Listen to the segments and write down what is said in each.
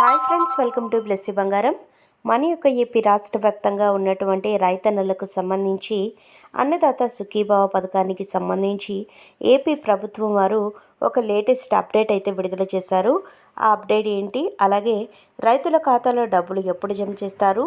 Hi friends welcome to Blessy Bangaram. మన యొక్క AP రాష్ట్ర వ్యాప్తంగా ఉన్నటువంటి రైతన్నలకు సంబంధించి అన్నదాత సుఖీభావ పథకానికి సంబంధించి ఏపీ ప్రభుత్వం వారు ఒక లేటెస్ట్ అప్డేట్ అయితే విడుదల చేశారు. ఆ అప్డేట్ ఏంటి? అలాగే రైతుల ఖాతాలో డబ్బులు ఎప్పుడు జమ చేస్తారు?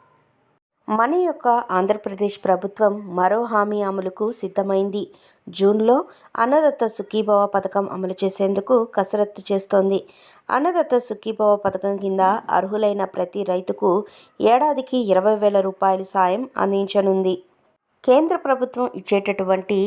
మన యొక్క ఆంధ్రప్రదేశ్ ప్రభుత్వం మరో హామీ అమలుకు సిద్ధమైంది. జూన్లో అన్నదత్త సుఖీభవ పథకం అమలు చేసేందుకు కసరత్తు చేస్తోంది. అన్నదత్త సుఖీభవ పథకం కింద అర్హులైన ప్రతి రైతుకు ఏడాదికి ఇరవై వేల రూపాయల సాయం అందించనుంది. కేంద్ర ప్రభుత్వం ఇచ్చేటటువంటి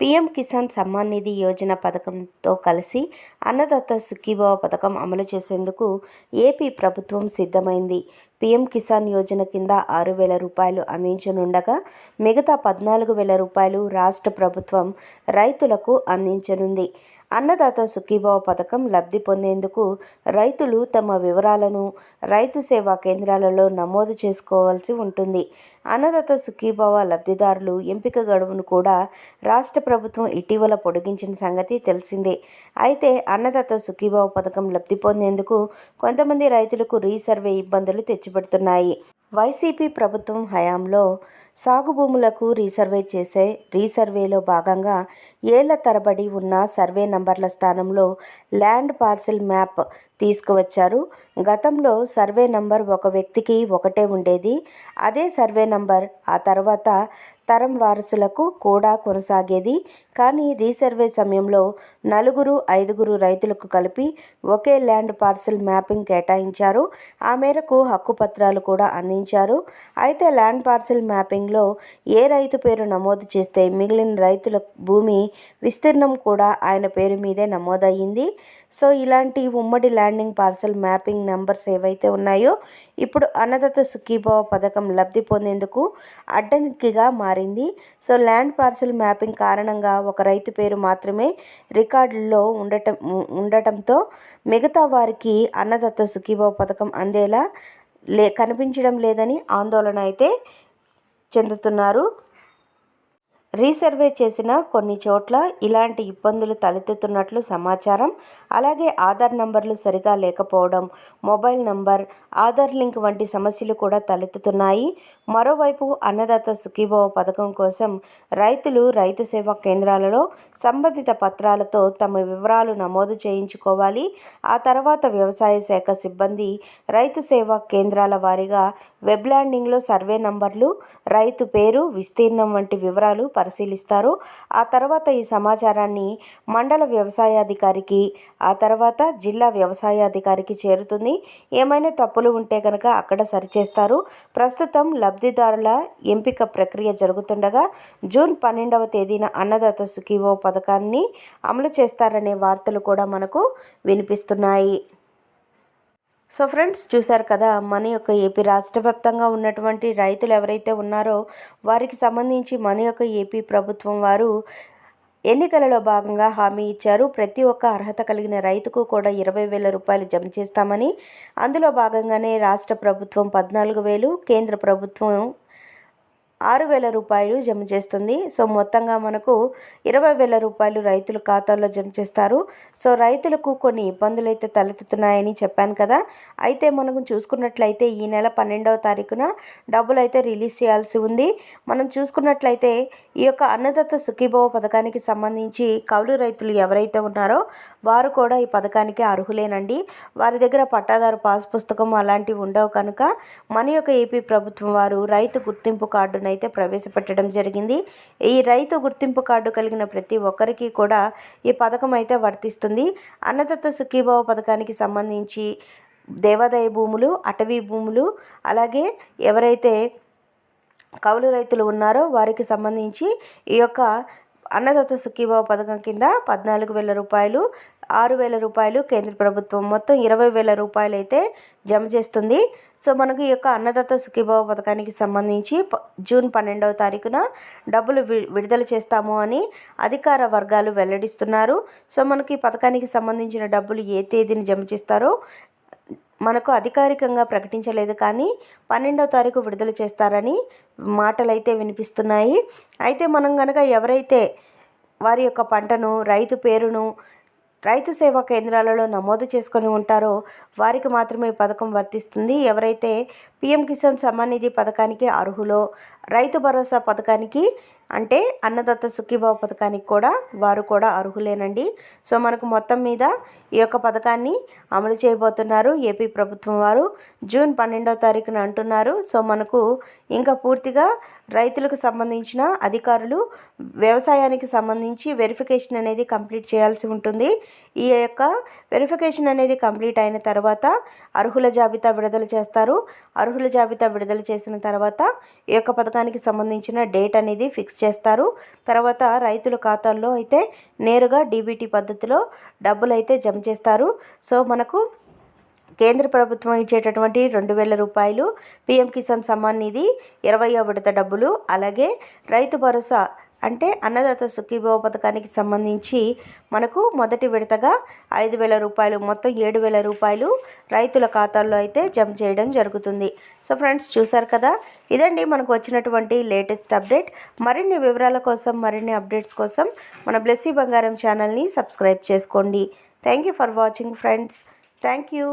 పీఎం కిసాన్ సమ్మాన్ నిధి యోజన పథకంతో కలిసి అన్నదత్త సుఖీభవ పథకం అమలు చేసేందుకు ఏపీ ప్రభుత్వం సిద్ధమైంది. పీఎం కిసాన్ యోజన కింద ఆరు వేల రూపాయలు అందించనుండగా మిగతా పద్నాలుగు వేల రూపాయలు రాష్ట్ర ప్రభుత్వం రైతులకు అందించనుంది. అన్నదాత సుఖీభావ పథకం లబ్ధి పొందేందుకు రైతులు తమ వివరాలను రైతు సేవా కేంద్రాలలో నమోదు చేసుకోవాల్సి ఉంటుంది. అన్నదాత సుఖీభావ లబ్ధిదారులు ఎంపిక గడువును కూడా రాష్ట్ర ప్రభుత్వం ఇటీవల పొడిగించిన సంగతి తెలిసిందే. అయితే అన్నదాత సుఖీభావ పథకం లబ్ధి పొందేందుకు కొంతమంది రైతులకు రీసర్వే ఇబ్బందులు తెచ్చిపెడుతున్నాయి. వైసీపీ ప్రభుత్వం హయాంలో సాగు భూములకు రీసర్వే చేసే రీసర్వేలో భాగంగా ఏళ్ళ తరబడి ఉన్న సర్వే నంబర్ల స్థానంలో ల్యాండ్ పార్సిల్ మ్యాప్ తీసుకువచ్చారు. గతంలో సర్వే నంబర్ ఒక వ్యక్తికి ఒకటే ఉండేది. అదే సర్వే నంబర్ ఆ తర్వాత తరం వారసులకు కూడా కొనసాగేది. కానీ రీసర్వే సమయంలో నలుగురు ఐదుగురు రైతులకు కలిపి ఒకే ల్యాండ్ పార్సిల్ మ్యాపింగ్ కేటాయించారు. ఆ మేరకు హక్కు పత్రాలు కూడా అందించారు. అయితే ల్యాండ్ పార్సిల్ మ్యాపింగ్లో ఏ రైతు పేరు నమోదు చేస్తే మిగిలిన రైతుల భూమి విస్తీర్ణం కూడా ఆయన పేరు మీదే నమోదయ్యింది. సో ఇలాంటి ఉమ్మడి ల్యాండింగ్ పార్సల్ మ్యాపింగ్ నెంబర్స్ ఏవైతే ఉన్నాయో ఇప్పుడు అన్నదత్త సుఖీభావ పథకం లబ్ధి పొందేందుకు అడ్డంకిగా మారి మారింది. సో ల్యాండ్ పార్సల్ మ్యాపింగ్ కారణంగా ఒక రైతు పేరు మాత్రమే రికార్డుల్లో ఉండటం ఉండటంతో మిగతా వారికి అన్నదత్త సుఖీభావ పథకం అందేలా లే కనిపించడం లేదని ఆందోళన అయితే చెందుతున్నారు. రీసర్వే చేసిన కొన్ని చోట్ల ఇలాంటి ఇబ్బందులు తలెత్తుతున్నట్లు సమాచారం. అలాగే ఆధార్ నంబర్లు సరిగా లేకపోవడం మొబైల్ నంబర్ ఆధార్ లింక్ వంటి సమస్యలు కూడా తలెత్తుతున్నాయి. మరోవైపు అన్నదాత సుఖీభవ పథకం కోసం రైతులు రైతు సేవా కేంద్రాలలో సంబంధిత పత్రాలతో తమ వివరాలు నమోదు చేయించుకోవాలి. ఆ తర్వాత వ్యవసాయ శాఖ సిబ్బంది రైతు సేవా కేంద్రాల వారీగా వెబ్ ల్యాండింగ్లో సర్వే నంబర్లు రైతు పేరు విస్తీర్ణం వంటి వివరాలు పరిశీలిస్తారు. ఆ తర్వాత ఈ సమాచారాన్ని మండల వ్యవసాయాధికారికి ఆ తర్వాత జిల్లా వ్యవసాయాధికారికి చేరుతుంది. ఏమైనా తప్పులు ఉంటే కనుక అక్కడ సరిచేస్తారు. ప్రస్తుతం లబ్ధిదారుల ఎంపిక ప్రక్రియ జరుగుతుండగా జూన్ పన్నెండవ తేదీన అన్నదాత సుఖీవో పథకాన్ని అమలు చేస్తారనే వార్తలు కూడా మనకు వినిపిస్తున్నాయి. సో ఫ్రెండ్స్ చూశారు కదా మన యొక్క ఏపీ రాష్ట్ర వ్యాప్తంగా ఉన్నటువంటి రైతులు ఎవరైతే ఉన్నారో వారికి సంబంధించి మన యొక్క ఏపీ ప్రభుత్వం వారు ఎన్నికలలో భాగంగా హామీ ఇచ్చారు. ప్రతి ఒక్క అర్హత కలిగిన రైతుకు కూడా ఇరవై వేల రూపాయలు జమ చేస్తామని. అందులో భాగంగానే రాష్ట్ర ప్రభుత్వం పద్నాలుగు వేలు కేంద్ర ప్రభుత్వం ఆరు వేల రూపాయలు జమ చేస్తుంది. సో మొత్తంగా మనకు ఇరవై వేల రూపాయలు రైతుల ఖాతాల్లో జమ చేస్తారు. సో రైతులకు కొన్ని ఇబ్బందులు అయితే తలెత్తుతున్నాయని చెప్పాను కదా. అయితే మనం చూసుకున్నట్లయితే ఈ నెల పన్నెండవ తారీఖున డబ్బులు అయితే రిలీజ్ చేయాల్సి ఉంది. మనం చూసుకున్నట్లయితే ఈ యొక్క అన్నదత్త సుఖీభవ పథకానికి సంబంధించి కౌలు రైతులు ఎవరైతే ఉన్నారో వారు కూడా ఈ పథకానికి అర్హులేనండి. వారి దగ్గర పట్టాదారు పాస్ పుస్తకం అలాంటివి ఉండవు కనుక మన యొక్క ఏపీ ప్రభుత్వం వారు రైతు గుర్తింపు కార్డును అయితే ప్రవేశపెట్టడం జరిగింది. ఈ రైతు గుర్తింపు కార్డు కలిగిన ప్రతి ఒక్కరికి కూడా ఈ పథకం అయితే వర్తిస్తుంది. అన్నదత్త సుఖీభావ పథకానికి సంబంధించి దేవాదాయ భూములు అటవీ భూములు అలాగే ఎవరైతే కౌలు రైతులు ఉన్నారో వారికి సంబంధించి ఈ యొక్క అన్నదాత సుఖీభావ పథకం కింద పద్నాలుగు వేల రూపాయలు ఆరు వేల రూపాయలు కేంద్ర ప్రభుత్వం మొత్తం ఇరవై వేల రూపాయలు అయితే జమ చేస్తుంది. సో మనకు ఈ యొక్క అన్నదాత సుఖీభావ పథకానికి సంబంధించి జూన్ పన్నెండవ తారీఖున డబ్బులు వి- విడుదల చేస్తాము అని అధికార వర్గాలు వెల్లడిస్తున్నారు. సో మనకి ఈ పథకానికి సంబంధించిన డబ్బులు ఏ తేదీని జమ చేస్తారో మనకు అధికారికంగా ప్రకటించలేదు కానీ పన్నెండవ తారీఖు విడుదల చేస్తారని మాటలైతే వినిపిస్తున్నాయి. అయితే మనం కనుక ఎవరైతే వారి యొక్క పంటను రైతు పేరును రైతు సేవా కేంద్రాలలో నమోదు చేసుకొని ఉంటారో వారికి మాత్రమే ఈ పథకం వర్తిస్తుంది. ఎవరైతే పిఎం కిసాన్ సమ్మాన్ నిధి పథకానికి అర్హులో రైతు భరోసా పథకానికి అంటే అన్నదత్త సుఖీభావ పథకానికి కూడా వారు కూడా అర్హులేనండి. సో మనకు మొత్తం మీద ఈ యొక్క పథకాన్ని అమలు చేయబోతున్నారు ఏపీ ప్రభుత్వం వారు. జూన్ పన్నెండవ తారీఖున అంటున్నారు. సో మనకు ఇంకా పూర్తిగా రైతులకు సంబంధించిన అధికారులు వ్యవసాయానికి సంబంధించి వెరిఫికేషన్ అనేది కంప్లీట్ చేయాల్సి ఉంటుంది. ఈ యొక్క వెరిఫికేషన్ అనేది కంప్లీట్ అయిన తర్వాత అర్హుల జాబితా విడుదల చేస్తారు. అర్హుల జాబితా విడుదల చేసిన తర్వాత ఈ యొక్క పథకానికి సంబంధించిన డేట్ అనేది ఫిక్స్ చేస్తారు. తర్వాత రైతుల ఖాతాల్లో అయితే నేరుగా డీబీటీ పద్ధతిలో డబ్బులు అయితే జమ చేస్తారు. సో మనకు కేంద్ర ప్రభుత్వం ఇచ్చేటటువంటి రెండు వేల రూపాయలు పిఎం కిసాన్ సమ్మాన్ నిధి ఇరవయో విడత డబ్బులు అలాగే రైతు భరోసా అంటే అన్నదాత సుఖీభావ పథకానికి సంబంధించి మనకు మొదటి విడతగా ఐదు వేల రూపాయలు మొత్తం ఏడు వేల రూపాయలు రైతుల ఖాతాల్లో అయితే జమ చేయడం జరుగుతుంది. సో ఫ్రెండ్స్ చూసారు కదా? ఇదండి మనకు వచ్చినటువంటి లేటెస్ట్ అప్డేట్. మరిన్ని వివరాల కోసం మరిన్ని అప్డేట్స్ కోసం మన బ్లెస్సీ బంగారం ఛానల్ని సబ్స్క్రైబ్ చేసుకోండి. Thank you for watching friends. Thank you.